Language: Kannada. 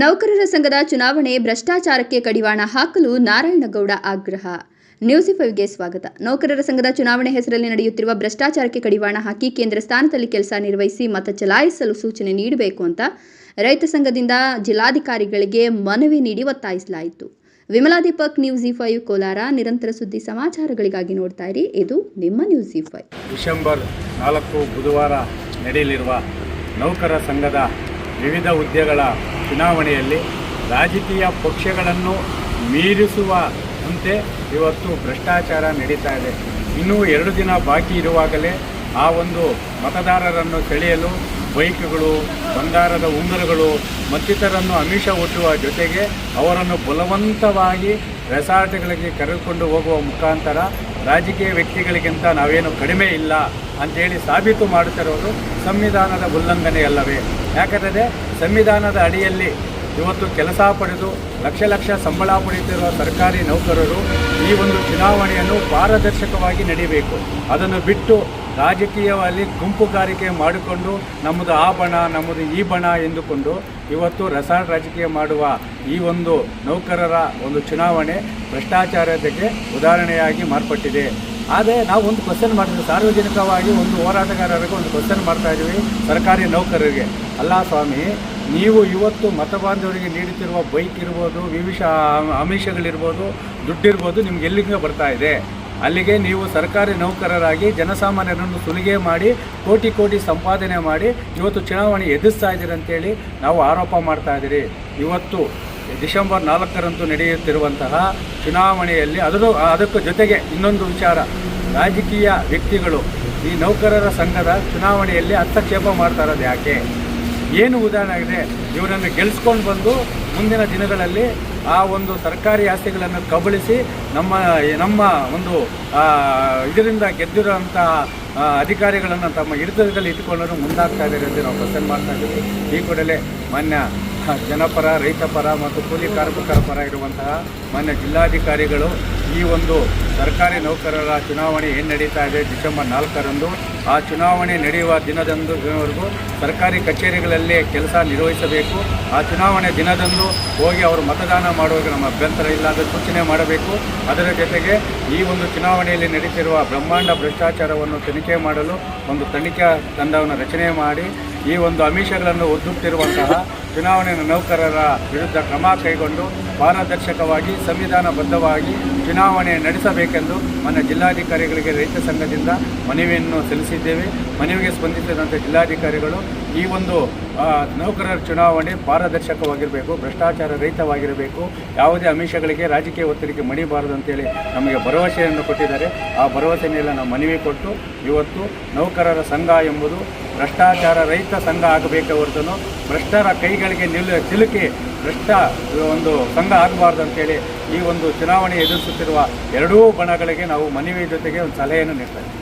ನೌಕರರ ಸಂಘದ ಚುನಾವಣೆ ಭ್ರಷ್ಟಾಚಾರಕ್ಕೆ ಕಡಿವಾಣ ಹಾಕಲು ನಾರಾಯಣಗೌಡ ಆಗ್ರಹ. ನ್ಯೂಸ್ ಫೈವ್ಗೆ ಸ್ವಾಗತ. ನೌಕರರ ಸಂಘದ ಚುನಾವಣೆ ಹೆಸರಲ್ಲಿ ನಡೆಯುತ್ತಿರುವ ಭ್ರಷ್ಟಾಚಾರಕ್ಕೆ ಕಡಿವಾಣ ಹಾಕಿ ಕೇಂದ್ರ ಸ್ಥಾನದಲ್ಲಿ ಕೆಲಸ ನಿರ್ವಹಿಸಿ ಮತ ಚಲಾಯಿಸಲು ಸೂಚನೆ ನೀಡಬೇಕು ಅಂತ ರೈತ ಸಂಘದಿಂದ ಜಿಲ್ಲಾಧಿಕಾರಿಗಳಿಗೆ ಮನವಿ ನೀಡಿ ಒತ್ತಾಯಿಸಲಾಯಿತು. Vimala Deepak, news five, Kolar. ನಿರಂತರ ಸುದ್ದಿ ಸಮಾಚಾರಗಳಿಗಾಗಿ ನೋಡ್ತಾ ಇರಿ. ಇದು ನಿಮ್ಮ ನ್ಯೂಸ್ ಫೈವ್. ಡಿಸೆಂಬರ್ ನಾಲ್ಕು ಬುಧವಾರ ನಡೆಯಲಿರುವ ನೌಕರ ಸಂಘದ ವಿವಿಧ ಹುದ್ದೆಗಳ ಚುನಾವಣೆಯಲ್ಲಿ ರಾಜಕೀಯ ಪಕ್ಷಗಳನ್ನು ಮೀರಿಸುವ ಅಂತೆ ಇವತ್ತು ಭ್ರಷ್ಟಾಚಾರ ನಡೀತಾ ಇದೆ. ಇನ್ನೂ ಎರಡು ದಿನ ಬಾಕಿ ಇರುವಾಗಲೇ ಆ ಒಂದು ಮತದಾರರನ್ನು ಸೆಳೆಯಲು ಬೈಕ್ಗಳು, ಬಂಗಾರದ ಉಂಗುರಗಳು, ಮತ್ತಿತರನ್ನು ಅಮಿಷ ಒಡ್ಡುವ ಜೊತೆಗೆ ಅವರನ್ನು ಬಲವಂತವಾಗಿ ರೆಸಾರ್ಟ್ಗಳಿಗೆ ಕರೆದುಕೊಂಡು ಹೋಗುವ ಮುಖಾಂತರ ರಾಜಕೀಯ ವ್ಯಕ್ತಿಗಳಿಗಿಂತ ನಾವೇನು ಕಡಿಮೆ ಇಲ್ಲ. ಅಂತೇಳಿ ಸಾಬೀತು ಮಾಡುತ್ತಿರುವುದು ಸಂವಿಧಾನದ ಉಲ್ಲಂಘನೆಯಲ್ಲವೇ ಯಾಕಂದರೆ ಸಂವಿಧಾನದ ಅಡಿಯಲ್ಲಿ ಇವತ್ತು ಕೆಲಸ ಪಡೆದು ಲಕ್ಷ ಲಕ್ಷ ಸಂಬಳ ಪಡೆಯುತ್ತಿರುವ ಸರ್ಕಾರಿ ನೌಕರರು ಈ ಒಂದು ಚುನಾವಣೆಯನ್ನು ಪಾರದರ್ಶಕವಾಗಿ ನಡೀಬೇಕು. ಅದನ್ನು ಬಿಟ್ಟು ರಾಜಕೀಯವಾಗಿ ಗುಂಪುಗಾರಿಕೆ ಮಾಡಿಕೊಂಡು ನಮ್ಮದು ಆ ಬಣ, ನಮ್ಮದು ಈ ಬಣ ಎಂದುಕೊಂಡು ಇವತ್ತು ರಸಾಯನ ರಾಜಕೀಯ ಮಾಡುವ ಈ ಒಂದು ನೌಕರರ ಒಂದು ಚುನಾವಣೆ ಭ್ರಷ್ಟಾಚಾರದಕ್ಕೆ ಉದಾಹರಣೆಯಾಗಿ ಮಾರ್ಪಟ್ಟಿದೆ. ಆದರೆ ನಾವು ಒಂದು ಕ್ವಶನ್ ಮಾಡ್ತೀವಿ ಸಾರ್ವಜನಿಕವಾಗಿ ಒಂದು ಹೋರಾಟಗಾರರಿಗೆ ಒಂದು ಕ್ವಶನ್ ಮಾಡ್ತಾ ಇದ್ದೀವಿ ಸರ್ಕಾರಿ ನೌಕರರಿಗೆ. ಅಲ್ಲ ಸ್ವಾಮಿ, ನೀವು ಇವತ್ತು ಮತಬಾಂಧವರಿಗೆ ನೀಡುತ್ತಿರುವ ಬೈಕ್ ಇರ್ಬೋದು, ವಿವಿಷ ಆಮಿಷಗಳಿರ್ಬೋದು ದುಡ್ಡಿರ್ಬೋದು ನಿಮ್ಗೆ ಎಲ್ಲಿಂದ ಬರ್ತಾ ಇದೆ? ಅಲ್ಲಿಗೆ ನೀವು ಸರ್ಕಾರಿ ನೌಕರರಾಗಿ ಜನಸಾಮಾನ್ಯರನ್ನು ಸುಲಿಗೆ ಮಾಡಿ, ಕೋಟಿ ಕೋಟಿ ಸಂಪಾದನೆ ಮಾಡಿ, ಇವತ್ತು ಚುನಾವಣೆ ಎದುರಿಸ್ತಾ ಇದ್ದೀರಿ ಅಂತೇಳಿ ನಾವು ಆರೋಪ ಮಾಡ್ತಾ ಇದ್ದೀರಿ. ಇವತ್ತು ಡಿಸೆಂಬರ್ ನಾಲ್ಕರಂದು ನಡೆಯುತ್ತಿರುವಂತಹ ಚುನಾವಣೆಯಲ್ಲಿ ಅದರ ಅದಕ್ಕೂ ಜೊತೆಗೆ ಇನ್ನೊಂದು ವಿಚಾರ. ರಾಜಕೀಯ ವ್ಯಕ್ತಿಗಳು ಈ ನೌಕರರ ಸಂಘದ ಚುನಾವಣೆಯಲ್ಲಿ ಹಸ್ತಕ್ಷೇಪ ಮಾಡ್ತಾ ಇರೋದು ಯಾಕೆ? ಏನು ಉದಾಹರಣೆ ಆಗಿದೆ? ಇವರನ್ನು ಗೆಲ್ಲಿಸ್ಕೊಂಡು ಬಂದು ಮುಂದಿನ ದಿನಗಳಲ್ಲಿ ಆ ಒಂದು ಸರ್ಕಾರಿ ಆಸ್ತಿಗಳನ್ನು ಕಬಳಿಸಿ ನಮ್ಮ ನಮ್ಮ ಒಂದು ಇದರಿಂದ ಗೆದ್ದಿರುವಂತಹ ಆ, ಅಧಿಕಾರಿಗಳನ್ನು ತಮ್ಮ ಹಿಡಿತದಲ್ಲಿ ಇಟ್ಟುಕೊಳ್ಳಲು ಮುಂದಾಗ್ತಾ ಇದ್ದಾರೆ ಅಂತ ನಾವು ಕ್ವಶನ್ ಮಾಡ್ತಾ ಇದ್ದೀವಿ. ಈ ಕೂಡಲೇ ಮಾನ್ಯ ಜನಪರ, ರೈತಪರ ಮತ್ತು ಕೂಲಿ ಕಾರ್ಮಿಕರ ಪರ ಇರುವಂತಹ ಮಾನ್ಯ ಜಿಲ್ಲಾಧಿಕಾರಿಗಳು ಈ ಒಂದು ಸರ್ಕಾರಿ ನೌಕರರ ಚುನಾವಣೆ ಏನು ನಡೀತಾ ಇದೆ ಡಿಸೆಂಬರ್ ನಾಲ್ಕರಂದು, ಆ ಚುನಾವಣೆ ನಡೆಯುವ ದಿನದಂದು ದಿನವರೆಗೂ ಸರ್ಕಾರಿ ಕಚೇರಿಗಳಲ್ಲಿ ಕೆಲಸ ನಿರ್ವಹಿಸಬೇಕು. ಆ ಚುನಾವಣೆ ದಿನದಂದು ಹೋಗಿ ಅವರು ಮತದಾನ ಮಾಡುವಾಗ ನಮ್ಮ ಅಭ್ಯಂತರ ಇಲ್ಲದ ಸೂಚನೆ ಮಾಡಬೇಕು. ಅದರ ಜೊತೆಗೆ ಈ ಒಂದು ಚುನಾವಣೆಯಲ್ಲಿ ನಡೆಸಿರುವ ಬ್ರಹ್ಮಾಂಡ ಭ್ರಷ್ಟಾಚಾರವನ್ನು ತನಿಖೆ ಮಾಡಲು ಒಂದು ತನಿಖಾ ತಂಡವನ್ನು ರಚನೆ ಮಾಡಿ ಈ ಒಂದು ಅಮಿಷಗಳನ್ನು ಒದ್ದುತ್ತಿರುವಂತಹ ಚುನಾವಣೆಯ ನೌಕರರ ವಿರುದ್ಧ ಕ್ರಮ ಕೈಗೊಂಡು ಪಾರದರ್ಶಕವಾಗಿ, ಸಂವಿಧಾನಬದ್ಧವಾಗಿ ಚುನಾವಣೆ ನಡೆಸಬೇಕೆಂದು ನನ್ನ ಜಿಲ್ಲಾಧಿಕಾರಿಗಳಿಗೆ ರೈತ ಸಂಘದಿಂದ ಮನವಿಯನ್ನು ಸಲ್ಲಿಸಿದ್ದೇವೆ. ಮನವಿಗೆ ಸ್ಪಂದಿಸಿದಂಥ ಜಿಲ್ಲಾಧಿಕಾರಿಗಳು ಈ ಒಂದು ನೌಕರರ ಚುನಾವಣೆ ಪಾರದರ್ಶಕವಾಗಿರಬೇಕು, ಭ್ರಷ್ಟಾಚಾರ ರಹಿತವಾಗಿರಬೇಕು. ಯಾವುದೇ ಅಮಿಷಗಳಿಗೆ ರಾಜಕೀಯ ಒತ್ತಡಕ್ಕೆ ಮಣಿಬಾರದು ಅಂತೇಳಿ ನಮಗೆ ಭರವಸೆಯನ್ನು ಕೊಟ್ಟಿದ್ದಾರೆ. ಆ ಭರವಸೆ ಮೇಲೆ ನಾವು ಮನವಿ ಕೊಟ್ಟು ಇವತ್ತು ನೌಕರರ ಸಂಘ ಎಂಬುದು ಭ್ರಷ್ಟಾಚಾರ ರಹಿತ ಸಂಘ ಆಗಬೇಕೆ ಹೊರತು ಭ್ರಷ್ಟರ ಕೈಗಳಿಗೆ ನಿಲ್ ಸಿಲುಕಿ ಭ್ರಷ್ಟ ಒಂದು ಸಂಘ ಆಗಬಾರ್ದು ಅಂತೇಳಿ ಈ ಒಂದು ಚುನಾವಣೆ ಎದುರಿಸುತ್ತಿರುವ ಎರಡೂ ಬಣಗಳಿಗೆ ನಾವು ಮನವಿ ಜೊತೆಗೆ ಒಂದು ಸಲಹೆಯನ್ನು ನೀಡ್ತಾ ಇದ್ದೀವಿ.